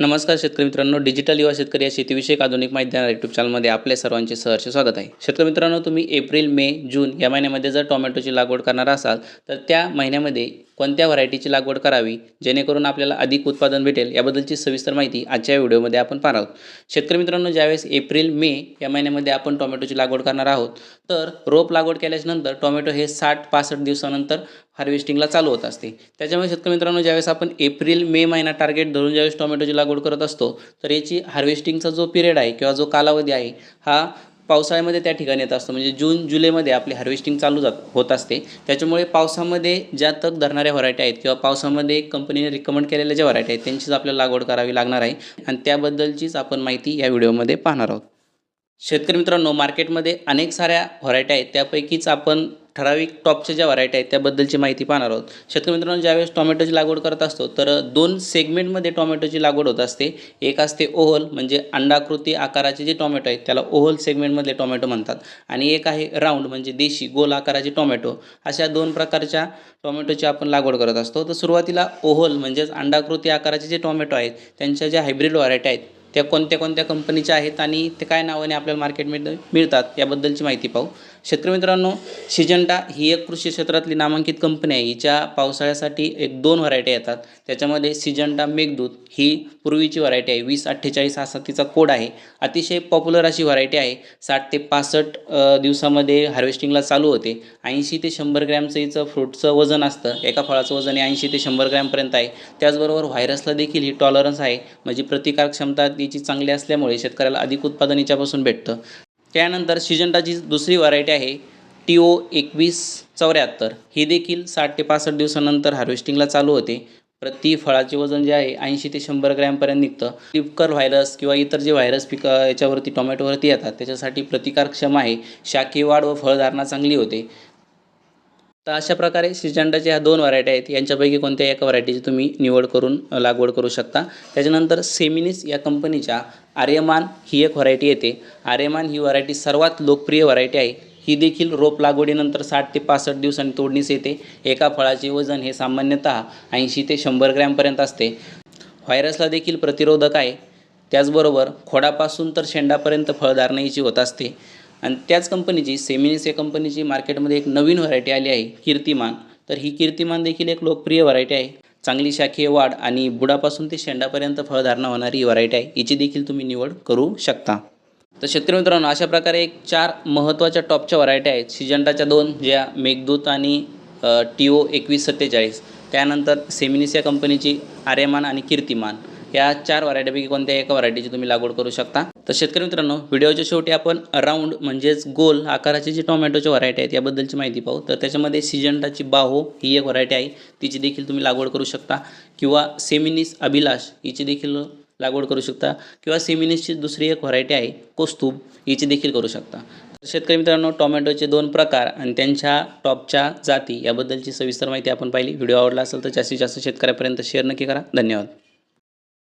नमस्कार शेतकरी मित्रांनो डिजिटल युवा शेतकरी या शेतीविषयक आधुनिक माहिती देणाऱ्या यूट्यूब चॅनलमध्ये आपल्या सर्वांचे सहर्ष स्वागत आहे. शेतकरी मित्रांनो तुम्ही एप्रिल मे जून या महिन्यामध्ये जर टोमॅटोची लागवड करणार असाल तर त्या महिन्यामध्ये कोणत्या व्हरायटीची लागवड करावी जेणेकरून आपल्याला अधिक उत्पादन भेटेल याबद्दलची सविस्तर माहिती आजच्या व्हिडिओमध्ये आपण पाहणार आहोत. शेतकरी मित्रांनो ज्यावेळेस एप्रिल मे या महिन्यामध्ये आपण टोमॅटोची लागवड करणार आहोत तर रोप लागवड केल्याच्यानंतर टोमॅटो हे साठ पासष्ट दिवसानंतर हार्वेस्टिंगला चालू होत असते. त्याच्यामुळे शेतकरी मित्रांनो ज्यावेळेस आपण एप्रिल मे महिना टार्गेट धरून ज्यावेळेस टोमॅटोची लागवड करत असतो तर याची हार्वेस्टिंगचा जो पिरियड आहे किंवा जो कालावधी आहे हा पावसाळ्यामध्ये त्या ठिकाणी येत असतो. म्हणजे जून जुलैमध्ये आपली हार्वेस्टिंग चालू जात होत असते. त्याच्यामुळे पावसामध्ये ज्या तग धरणाऱ्या व्हरायटी आहेत किंवा पावसामध्ये कंपनीने रिकमेंड केलेल्या ज्या व्हरायटी आहेत त्यांचीच आपल्याला लागवड करावी लागणार आहे. आणि त्याबद्दलचीच आपण माहिती या व्हिडिओमध्ये पाहणार आहोत. शेतकरी मित्रांनो मार्केटमध्ये अनेक साऱ्या व्हरायटी आहेत. त्यापैकीच आपण ठराविक टॉपच्या ज्या व्हरायटी आहेत त्याबद्दलची माहिती पाहणार आहोत. शेतकरी मित्रांनो ज्यावेळेस टोमॅटोची लागवड करत असतो तर दोन सेगमेंटमध्ये टोमॅटोची लागवड होत असते. एक असते ओव्हल म्हणजे अंडाकृती आकाराचे जे टोमॅटो आहेत त्याला ओव्हल सेगमेंटमधले टोमॅटो म्हणतात. आणि एक आहे राऊंड म्हणजे देशी गोल आकाराचे टोमॅटो. अशा दोन प्रकारच्या टोमॅटोची आपण लागवड करत असतो. तर सुरुवातीला ओव्हल म्हणजेच अंडाकृती आकाराचे जे टोमॅटो आहेत त्यांच्या ज्या हायब्रिड व्हरायटी आहेत त्या कोणत्या कोणत्या कंपनीच्या आहेत आणि ते काय नावाने आपल्याला मार्केटमध्ये मिळतात याबद्दलची माहिती पाहू. शेतकरी मित्रांनो सिजंटा ही एक कृषी क्षेत्रातली नामांकित कंपनी आहे. हिच्या पावसाळ्यासाठी एक दोन व्हरायटी येतात. त्याच्यामध्ये सिजंटा मेघदूत ही पूर्वीची व्हरायटी आहे. वीस अठ्ठेचाळीस असा तिचा कोड आहे. अतिशय पॉप्युलर अशी व्हरायटी आहे. साठ ते पासष्ट दिवसामध्ये हार्वेस्टिंगला चालू होते. ऐंशी ते शंभर ग्रॅमचं हिचं फ्रूटचं वजन असतं. एका फळाचं वजन हे ऐंशी ते शंभर ग्रॅमपर्यंत आहे. त्याचबरोबर व्हायरसला देखील ही टॉलरन्स आहे. म्हणजे प्रतिकार क्षमता तिची चांगली असल्यामुळे शेतकऱ्याला अधिक उत्पादन हिच्यापासून भेटतं. त्यानंतर सिजंटाची दुसरी व्हरायटी आहे टी ओ एकवीस चौऱ्याहत्तर. ही देखील साठ ते पासष्ट दिवसानंतर हार्वेस्टिंगला चालू होते. प्रति फळाचे वजन जे आहे ऐंशी ते शंभर ग्रॅमपर्यंत निघतं. लिपकर व्हायरस किंवा इतर जे व्हायरस पिक याच्यावरती टोमॅटोवरती येतात त्याच्यासाठी प्रतिकारक्षम आहे. शाखीय वाढ व फळधारणा चांगली होते. तर अशा प्रकारे सिजंडाच्या ह्या दोन व्हरायटी आहेत. यांच्यापैकी कोणत्या एका व्हरायटीची तुम्ही निवड करून लागवड करू शकता. त्याच्यानंतर सेमिनिस या कंपनीच्या आर्यमान ही एक व्हरायटी येते. आर्यमान ही व्हरायटी सर्वात लोकप्रिय व्हरायटी आहे. ही देखील रोप लागवडीनंतर साठ ते पासष्ट दिवसांनी तोडणीस येते. एका फळाचे वजन हे सामान्यतः ऐंशी ते शंभर ग्रॅमपर्यंत असते. व्हायरसला देखील प्रतिरोधक आहे. त्याचबरोबर खोडापासून तर शेंडापर्यंत फळधारणा होत असते. आणि त्याच कंपनीची सेमिनिस या कंपनीची मार्केटमध्ये एक नवीन व्हरायटी आली आहे कीर्तिमान. तर ही कीर्तिमान देखील एक लोकप्रिय व्हरायटी आहे. चांगली शाखीय वाढ आणि बुडापासून ते शेंडापर्यंत फळधारणा होणारी ही व्हरायटी आहे. हिची देखील तुम्ही निवड करू शकता. तर शेतकरी मित्रांनो अशा प्रकारे एक चार महत्त्वाच्या टॉपच्या व्हरायटी आहेत. सिजंटाच्या दोन ज्या मेघदूत आणि टी ओ एकवीस सत्तेचाळीस. त्यानंतर सेमिनिस या कंपनीची आर्यमान आणि कीर्तिमान. या चार व्हरायटीपैकी कोणत्या एका व्हरायटीची तुम्ही लागवड करू शकता? तर शेतकरी मित्रांनो व्हिडिओच्या शेवटी आपण राऊंड म्हणजेच गोल आकाराचे जे टोमॅटोची व्हरायटी आहेत याबद्दलची माहिती पाहू. तर त्याच्यामध्ये सिजंटाची बाहो ही एक व्हरायटी आहे तिची देखील तुम्ही लागवड करू शकता. किंवा सेमिनिस अभिलाष हिची देखील लागवड करू शकता. किंवा सेमिनिसची दुसरी एक व्हरायटी आहे कोस्तूब हिची देखील करू शकता. तर शेतकरी मित्रांनो टोमॅटोचे दोन प्रकार आणि त्यांच्या टॉपच्या जाती याबद्दलची सविस्तर माहिती आपण पाहिली. व्हिडिओ आवडला असेल तर जास्तीत जास्त शेतकऱ्यापर्यंत शेअर नक्की करा. धन्यवाद.